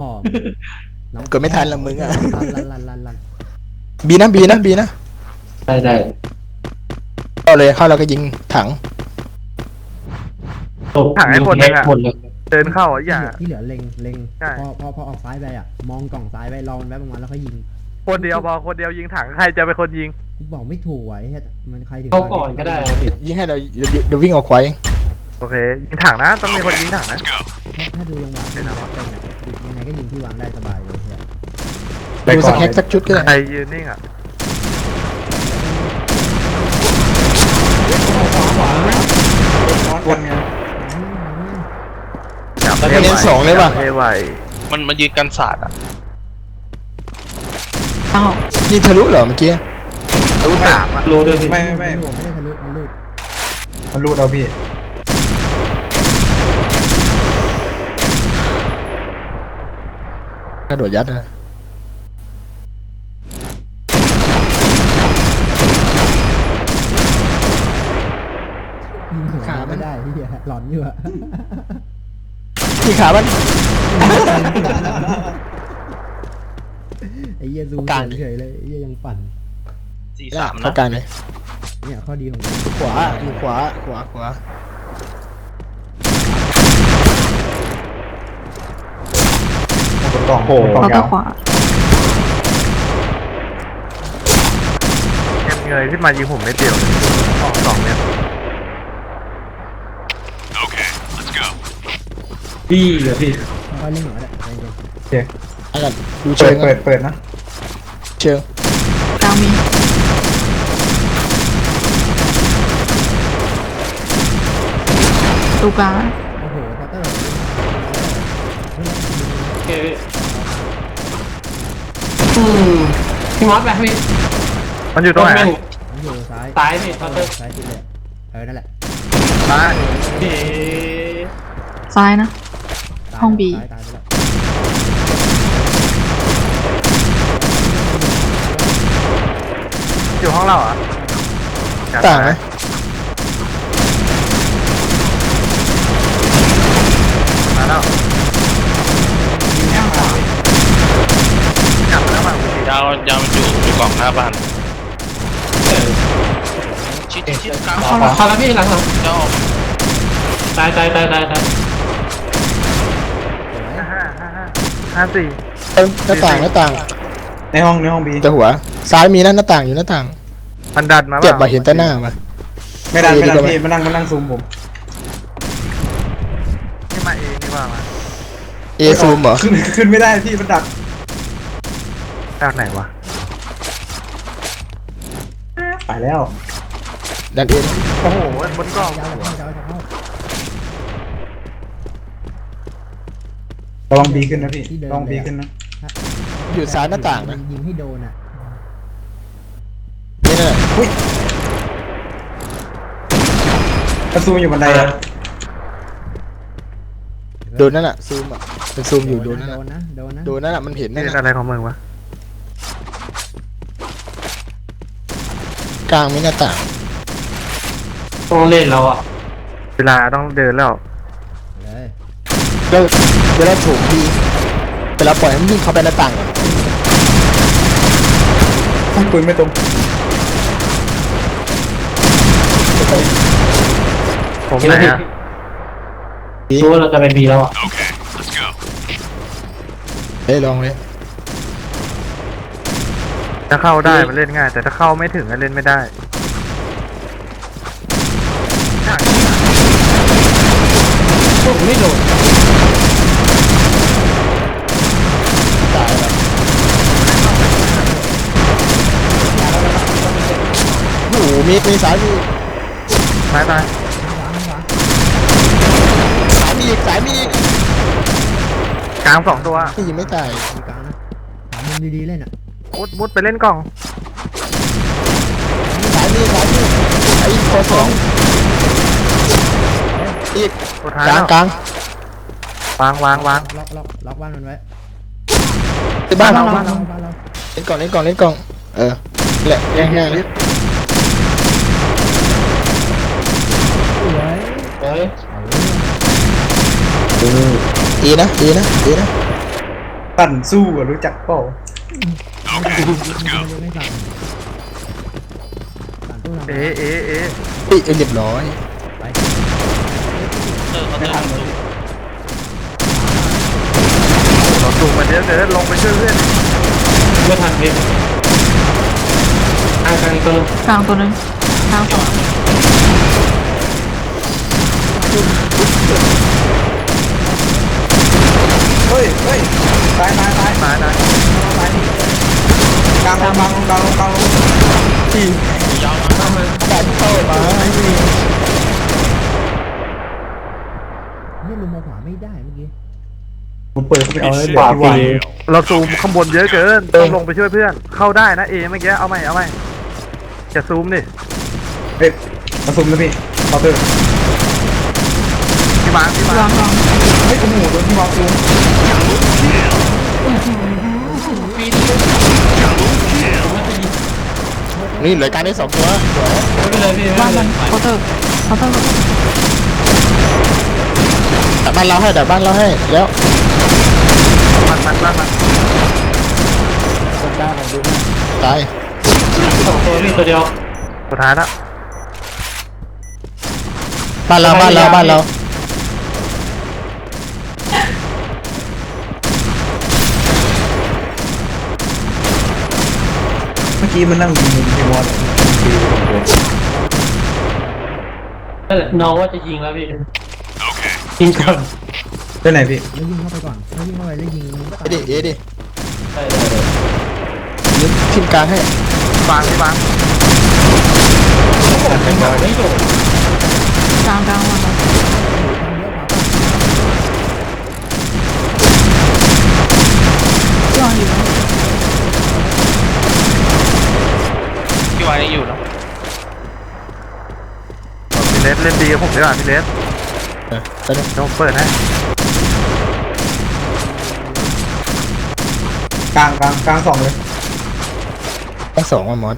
พ่อน้องกดไม่ทันละมึงอะลันลันลันลันบีนะบีนะบีนะได้ได้เข้าเลยเข้าแล้วก็ยิงถังตบหายคนหนึ่งอะ หมดเลยเดินเข้าอะอย่าที่เหลือเล็งเล็งใช่ พอพอพอออกซ้ายไปอะ มองกล่องซ้ายไปรอมันแป๊บประมาณแล้วก็ยิงคนเดียวพอคนเดียวยิงถังใครจะเป็นคนยิง กูบอกไม่ถูกไว้เฮ้ยมันใครถึงเข้าก่อนก็ได้นะพี่ยิงให้เราเดี๋ยวเดี๋ยววิ่งออกไว้โอเค ยิงถังนะ ต้องมีคนยิงถังนะถ้าถ้าดูจังหวะที่เราเป็นอะยังไง ก็ยิงที่วางได้สบายเลยเฮียดูสักแฮกสักชุดก็ได้ใครยืนนิ่งอะวนไงจับแล้วก็เน้นสองเลยป่ะ เทไหวมันมันยืนกันศาสตร์อะยิงทะลุเหรอเมื่อกี้รู้สามอะรู้ด้วยพี่ไม่ไม่ไม่ไม่ไม่ได้ทะลุมันลุดมันรูดเอาพี่ กระโดดยัดนะยิงหัวไม่ได้เฮียหลอนอยู่อะที่ขามัน ไอ้เหี้ยซูกลาง เฉยๆเลยไอ้เหี้ยยังปั่น สี่สามเข้านะ กลางเลยเนี่ยข้อดีของมันขวาอยู่ขวาขวาขวา บนกล่องบนกล่องแล้วยาก็วขวาเงยเงยขึ้นมายิงผมไม่เดียวออกสองเมตรพี่เหรอพี่ค่อยๆเล่นหน่อยก็ได้ใจเย็นโอเคอันนั้นดูเปิเชิดงเปิดเปิดนะเชิงกลางมีตูกลาง โอ้โหพอเตอร์ โอเค พี่อืมพี่มอสไปพี่มันอยู่ตรงไหนแม่งมันอยู่ซ้ายซ้ายพี่พอเตอร์ซ้ายสุดเลยเออนั่นแหละซ้ายเฮ้ซ้ายนะ ตายห้อง B ตายตายไปแล้วอยู่ห้องเราเหรอะต่างไหม มาแล้วกลับมาแล้วมา ยาวยาวมันอยู่อยู่กล่องหน้าบ้านชิดชิดกลางเข้าแล้วเข้าแล้วพี่หลังหลังเจ้าตายตายตายตายตายห้าห้าห้าห้าห้าสี่เอ้ยหน้าต่างหน้าต่าง ในห้องในห้องบีแต่หัว ซ้ายมีนะหน้าต่างอยู่หน้าต่าง มันดันมาเจ็บมาเห็นแต่หน้ามา ไม่ดันไม่ดันเออดีกว่าพี่มานั่งมานั่งซูมผม นี่มาเองนี่ว่ามาเอซูมเหรอขึ้นขึ้นไม่ได้พี่มันดัก จากไหนวะ ไปแล้ว ดันเอโอ้โหบนกล้องยาวจะเข้ายาวจะเข้าระวังบีขึ้นนะพี่ระวังบีขึ้นนะอยู่ซ้ายหน้าต่างนะยิงให้โดนอะนี่นั่นแหละกระซูมอยู่บันไดอะโดนนั่นแหละซูมอะเป็นซูมอยู่โดนนั่นโดน่ะนนะโดนนะโดนนั่นแหละมันเห็นนั่นนี่น่ะอะไรของมึงวะ กลางมีหน้าต่างต้องเล่นแล้วอะเวลาต้องเดินแล้วเลยแล้วเวลาโฉมดีเวลาปล่อยให้มันวิ่งเข้าไปหน้าต่างอะปืนไม่ตรงผมไหนอะรู้ว่าเราจะไปบีแล้วอะเฮ้ยลองเลย ถ้าเข้าได้มันเล่นง่าย แต่ถ้าเข้าไม่ถึงก็เล่นไม่ได้ พวกผมไม่โดนตายแล้วโอ้โหมีมีสายมีตายตายสายมีอีกสายมีอีกกลางสองตัวที่ยิงไม่ตายมีกลางนะหามุมดีๆเล่นอะ มุดมุดไปเล่นกล่องสายมีสายมีไอ้โคสองอีกสุดท้ายกลางแล้วกลางวางวางวางล็อกล็อกล็อกบ้านมันไว้ไปบ้านบ้าเรานเราบ้านเราบ้านเราเล่นกล่องเล่นกล่องเล่นกล่อง เออแหละแย่งแน่เลยสวยเฮ้ยเอาเลยดีนะดีนะดีนะปั่นสู้อะรู้จักเปล่า เอ๊ะเอ๊ะเอ๊ะเฮ้ยเรียบร้อยไปเออเขาเดินมาสู้เราสูงมาเยอะเกินลงไปช่วยเพื่อนไม่ทันพี่กลางกลางตัวนึงกลางตัวนึงกลางสองเฮ้ยเฮ้ยตายตายตายตายตาย กลางลงกลางลงกลางลงกลางลงยาวมาแต่เข้ามานี่ลุมมาขวาไม่ได้เมื่อกี้ผมเปิดเข้าไปเอาเลยขวาฟวางรีเราซูมข้างบนเยอะเกินต้องลงไปช่วยเพื่อน เข้าได้นะเอเมื่อกี้เอาไหมเอาไหมจะซูมดิเฮ้ยมาซุ่มนะพี่เคาเตอร์พี่มาร์คพี่มางเฮ้ยโอ้โหโดนที่วางซูม นี่เหลือการได้สองตัวไม่เป็นไรพี่ไม่วางเป็มันเคาน์เตอร์เคาน์เตอร์แต่บ้านเราให้แต่บ้านเราให้แล้วมันมันมันมันตายสองตัวพี่ตัวเดียวสุดท้ายละบ้านเราบ้านเราบ้านเรา เมื่อ กี้มันนั่งยิงมุมที่มอสนั่นแหละน้องว่าจะยิงแล้วพี่ยิงก่อนไปไหนพี่แล้วยิงเข้าไปก่อนถ้ายิงเข้าไปแล้วยิงมันก็เอดิเอดิได้ได้ได้ยึดทิมกลางให้วางพี่วางเป็นแบบไม่จบกลางกลางวางแล้ววางอยู่นะพี่วายยังอยู่นะพี่เลสเล่นดีกับผมดีกว่าพี่เลสเออไปเลยเดี๋ยวผมเปิดให้กลางกลางกลางสองเลยได้สองว่ะมอส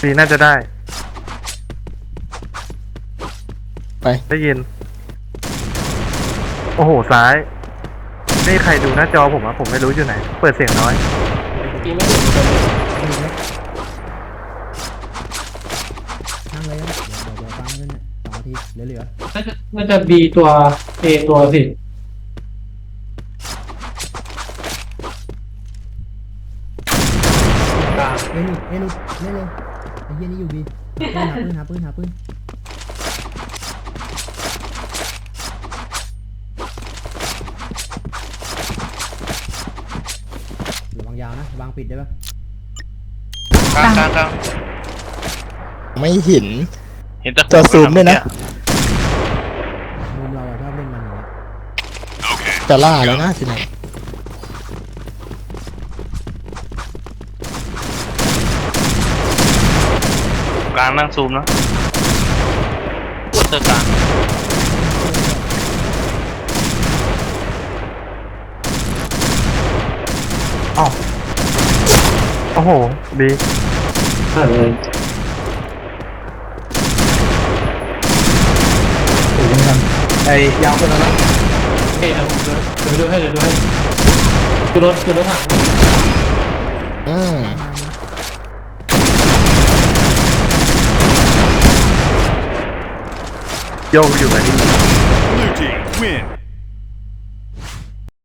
ปีน่าจะได้ ไปได้ยิน โอ้โห ซ้าย นี่ใครดูหน้าจอผมอะผมไม่รู้อยู่ไหน เปิดเสียงน้อยยิงไม่ถึงตัวเลย เหลือน่าจะน่าจะบีตัวเอตัวสิกลางๆเอ้ยนี่เอ้ยลูกเล่นเลยไอ้เหี้ยนี่อยู่บีหาปืนหาปืนหาปืนหาปืนระวังยาวนะวางปิดได้ปะกลางกลางกลางไม่เห็นเห็นแต่จะซูมด้วยนะมุมเราอะชอบเล่นมันอย่างเงี้ย จะล่าแล้วนะทีนี้กลางนั่งซูมนะเตอร์กลางอ้าวโอ้โห ดีอ่าเลยโอ้ยยังทันไอ้ยาวขึ้นแล้วนะโอ เคเอาผมเดี๋ยวดูให้เดี๋ยวดูให้คือรถคือรถถังอืมโยกอยู่ไหน Blue team win.